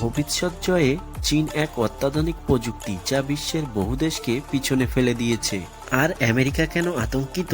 ভবিষ্যৎ জয়ে চীন এক অত্যাধুনিক প্রযুক্তি যা বিশ্বের বহু দেশকে পিছনে ফেলে দিয়েছে। আর আমেরিকা কেন আতঙ্কিত?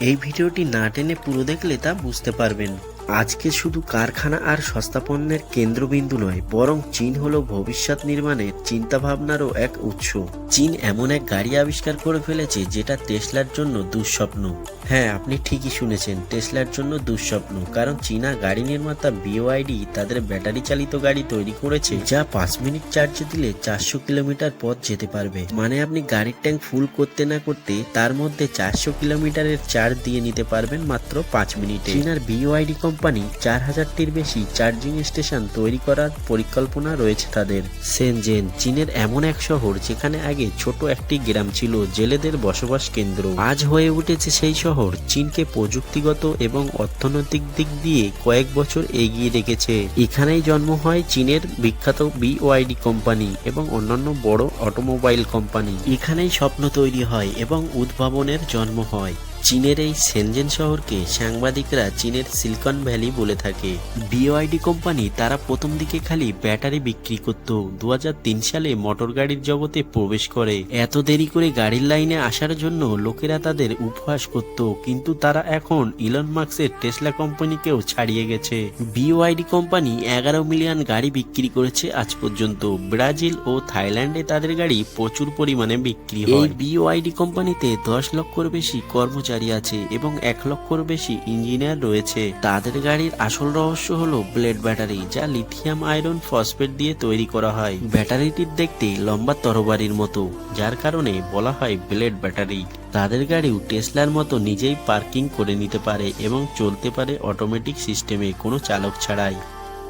এই ভিডিওটি না টেনে পুরো দেখলে তা বুঝতে পারবেন। আজকে শুধু কারখানা আর সস্তা পণ্যের কেন্দ্রবিন্দু নয়, বরং চীন হলো ভবিষ্যৎ নির্মাণের চিন্তাভাবনারও এক উৎস। চীন এমন এক গাড়ি আবিষ্কার করে ফেলেছে যেটা টেসলার জন্য দুঃস্বপ্ন। হ্যাঁ আপনি ঠিকই শুনেছেন, টেসলার জন্য দুঃস্বপ্ন, কারণ চীনা গাড়ি নির্মাতা বিওআইডি তাদের ব্যাটারি চালিত গাড়ি তৈরি করেছে যা পাঁচ মিনিট চার্জে দিলে চারশো কিলোমিটার পথ যেতে পারবে। মানে আপনি গাড়ির ট্যাঙ্ক ফুল করতে না করতে তার মধ্যে চারশো কিলোমিটারের চার্জ দিয়ে নিতে পারবেন মাত্র পাঁচ মিনিটে। চীনার বিওআইডি কোম্পানি চার হাজারটির বেশি চার্জিং স্টেশন তৈরি করার পরিকল্পনা রয়েছে তাদের। সেনজেন, চীনের এমন এক শহর যেখানে আগে ছোট একটি গ্রাম ছিল জেলেদের বসবাস কেন্দ্র। আজ হয়ে উঠেছে সেই শহর চীনকে প্রযুক্তিগত এবং অর্থনৈতিক দিক দিয়ে কয়েক বছর এগিয়ে রেখেছে। এখানেই জন্ম হয় চীনের বিখ্যাত বিওআইডি কোম্পানি এবং অন্যান্য বড় অটোমোবাইল কোম্পানি। এখানেই স্বপ্ন তৈরি হয় এবং উদ্ভাবনের জন্ম হয়। চীনের এই সেনজেন শহরকে সাংবাদিকরা চীনের সিলিকন ভ্যালি বলে থাকে। বিওআইডি কোম্পানি তারা প্রথম দিকে খালি ব্যাটারি বিক্রি করত। দু হাজার তিন সালে মোটর গাড়ির জগতে প্রবেশ করে। এত দেরি করে গাড়ির লাইনে আসার জন্য লোকেরা তাদের উপহাস করত। কিন্তু তারা এখন ইলন মার্কসের টেসলা কোম্পানিকেও ছাড়িয়ে গেছে। বিওআইডি কোম্পানি এগারো মিলিয়ন গাড়ি বিক্রি করেছে আজ পর্যন্ত। ব্রাজিল ও থাইল্যান্ডে তাদের গাড়ি প্রচুর পরিমাণে বিক্রি হয়। বিওআইডি কোম্পানিতে দশ লক্ষর বেশি কর্মচারী আছে এবং এক লক্ষর বেশি ইঞ্জিনিয়ার রয়েছে। তাদের গাড়ির আসল রহস্য হলো ব্লেড ব্যাটারি, যা লিথিয়াম আয়রন ফসফেট দিয়ে তৈরি করা হয়। ব্যাটারিটির দেখতে লম্বা তরবারির মতো, যার কারণে বলা হয় ব্লেড ব্যাটারি। তাদের গাড়িও টেসলার মতো নিজেই পার্কিং করে নিতে পারে এবং চলতে পারে অটোমেটিক সিস্টেমে, কোনো চালক ছাড়াই।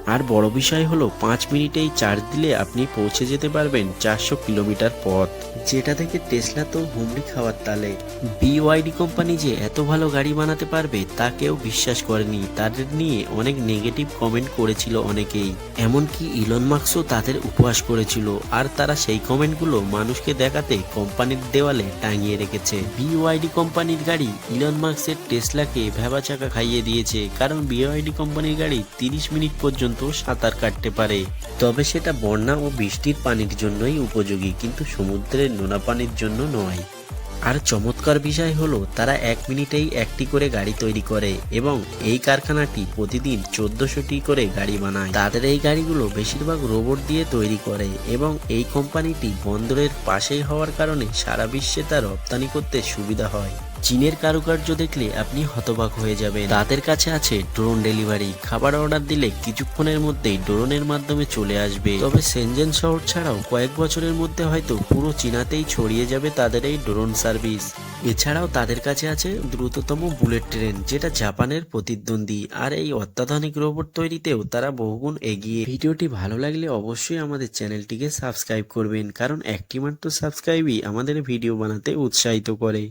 আর বড় বিষয় হলো, পাঁচ মিনিটেই চার্জ দিলে আপনি পৌঁছে যেতে পারবেন চারশো কিলোমিটার পথ। যেটা থেকে টেসলা তো হুমড়ি খাওয়ার তালে। বিওয়াইডি কোম্পানি যে এত ভালো গাড়ি বানাতে পারবে, তা কেউ বিশ্বাস করেনি। তাদের নিয়ে অনেক নেগেটিভ কমেন্ট করেছিল অনেকেই। এমনকি ইলন মার্কসও তাদের উপহাস করেছিল। আর তারা সেই কমেন্টগুলো মানুষকে দেখাতে কোম্পানির দেওয়ালে টাঙিয়ে রেখেছে। বিওআইডি কোম্পানির গাড়ি ইলন মার্কসের টেসলাকে ভেবা চাকা খাইয়ে দিয়েছে। কারণ বিওয়াইডি কোম্পানির গাড়ি তিরিশ মিনিট পর্যন্ত সাঁতার কাটতে পারে। তবে সেটা বন্যা ও বৃষ্টির পানির জন্যই উপযোগী, কিন্তু সমুদ্রের নোনা পানির জন্য নয়। আর চমৎকার বিষয় হলো, তারা এক মিনিটেই একটি করে গাড়ি তৈরি করে এবং এই কারখানাটি প্রতিদিন চোদ্দশোটি করে গাড়ি বানায়। তাদের এই গাড়িগুলো বেশিরভাগ রোবট দিয়ে তৈরি করে এবং এই কোম্পানিটি বন্দরের পাশেই হওয়ার কারণে সারা বিশ্বে তা রপ্তানি করতে সুবিধা হয়। চীনের কারুকার্য দেখলে আপনি হতবাক হয়ে যাবেন। তাদের কাছে আছে ড্রোন ডেলিভারি। খাবার অর্ডার দিলে কিছুক্ষণের মধ্যেই ড্রোনের মাধ্যমে চলে আসবে। তবে সেনজেন শহর ছাড়াও কয়েক বছরের মধ্যে হয়তো পুরো চীনাতেই ছড়িয়ে যাবে তাদের এই ড্রোন সার্ভিস। এছাড়াও তাদের কাছে আছে দ্রুততম বুলেট ট্রেন, যেটা জাপানের প্রতিদ্বন্দ্বী। আর এই অত্যাধুনিক রোবট তৈরিতেও তারা বহুগুণ এগিয়ে। ভিডিওটি ভালো লাগলে অবশ্যই আমাদের চ্যানেলটিকে সাবস্ক্রাইব করবেন, কারণ একটি মাত্র সাবস্ক্রাইবই আমাদের ভিডিও বানাতে উৎসাহিত করে।